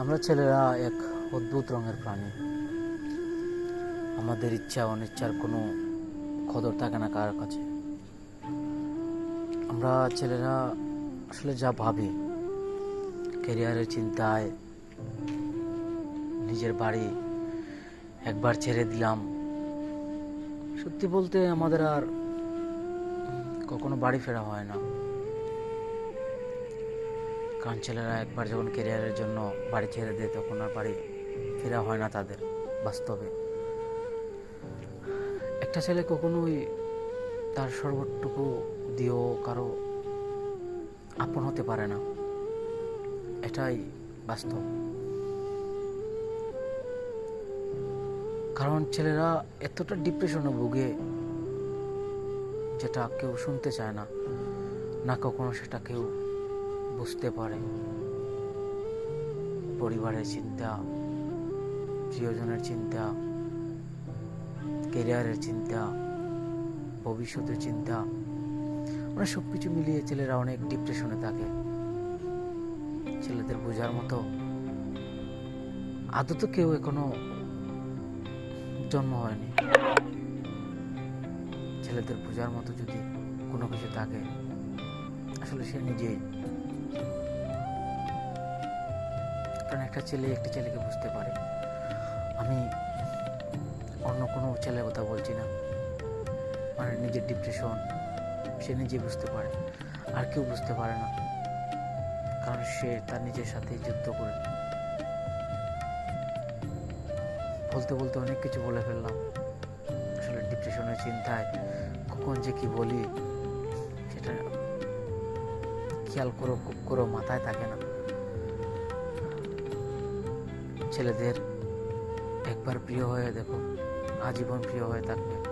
আমরা ছেলেরা এক অদ্ভুত রঙের প্রাণী। আমাদের ইচ্ছা অনিচ্ছার কোনো খদর থাকে না কার কাছে। আমরা ছেলেরা আসলে যা ভাবি, ক্যারিয়ারের চিন্তায়, নিজের বাড়ি একবার ছেড়ে দিলাম। সত্যি বলতে আমাদের আর কখনো বাড়ি ফেরা হয় না। কারণ ছেলেরা একবার যখন ক্যারিয়ারের জন্য বাড়ি ছেড়ে দেয়, তখন আর বাড়ি ফেরা হয় না তাদের, বাস্তবে। একটা ছেলে কখনোই তার সর্বটুকু দিয়েও কারও আপন হতে পারে না। এটাই বাস্তব। কারণ ছেলেরা এতটা ডিপ্রেশনে ভুগে, যেটা কেউ শুনতে চায় না না কখনো সেটা কেউ বুঝতে পারে। পরিবারের চিন্তা, প্রিয়জনের চিন্তা, কেরিয়ারের চিন্তা, ভবিষ্যতের চিন্তা মানে সব কিছু মিলিয়ে ছেলেরা অনেক ডিপ্রেশনে থাকে। ছেলেদের বোঝার মতো আদৌ তো কেউ এখনও জন্ম হয়নি। ছেলেদের বোঝার মতো যদি কোনো কিছু থাকে, আসলে সে নিজেই কারণ একটা ছেলে একটা ছেলেকে বুঝতে পারে। আমি অন্য কোনো ছেলের কথা বলছি না। মানে নিজের ডিপ্রেশন সে নিজে বুঝতে পারে। আর কেউ বুঝতে পারে না। কারণ সে তার নিজের সাথে যুদ্ধ করে। বলতে বলতে অনেক কিছু বলে ফেললাম। আসলে ডিপ্রেশনের চিন্তায় কখন যে কি বলি, সেটা খেয়াল করো খুব করো, মাথায় থাকে না। ছেলেদের একবার প্রিয় হয়ে দেখো আজীবন প্রিয় হয়ে থাকবে।